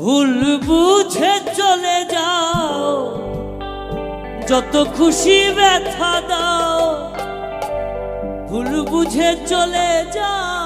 ভুল বুঝে চলে যাও। যত খুশি ব্যথা দাও। ভুল বুঝে চলে যাও।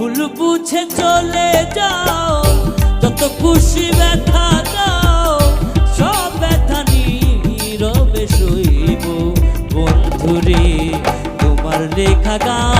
ভুল বুঝে চলে যাও, যত খুশি ব্যথা দাও, সব ব্যথা নীরবে শুইব বন্ধুরে, তোমার লেখা গান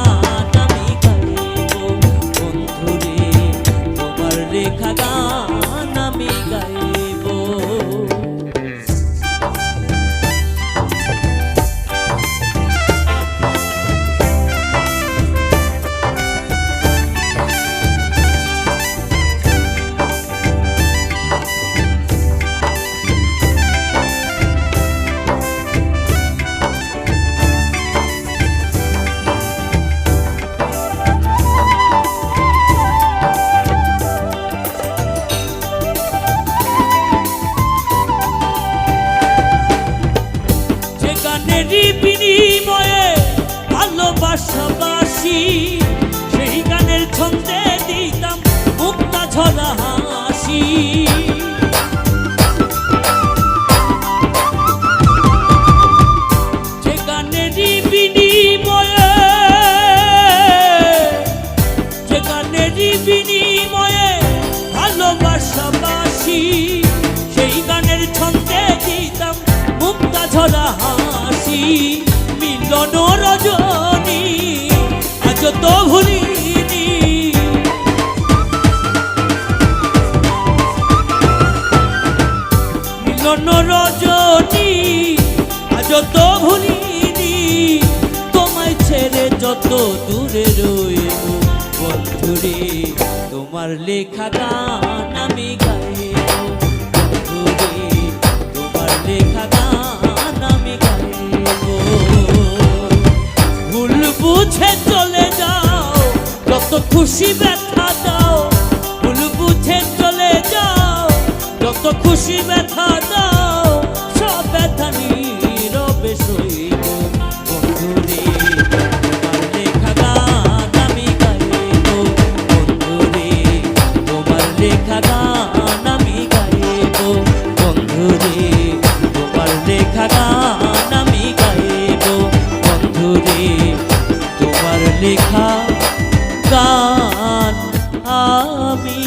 তোমার লেখা গান আমি গাইব। তোমার লেখা গান আমি গাইব। ভুল বুঝে চলে যাও কত খুশি ব্যথা দাও। ভুল বুঝে চলে যাও কত খুশি ব্যথা আমি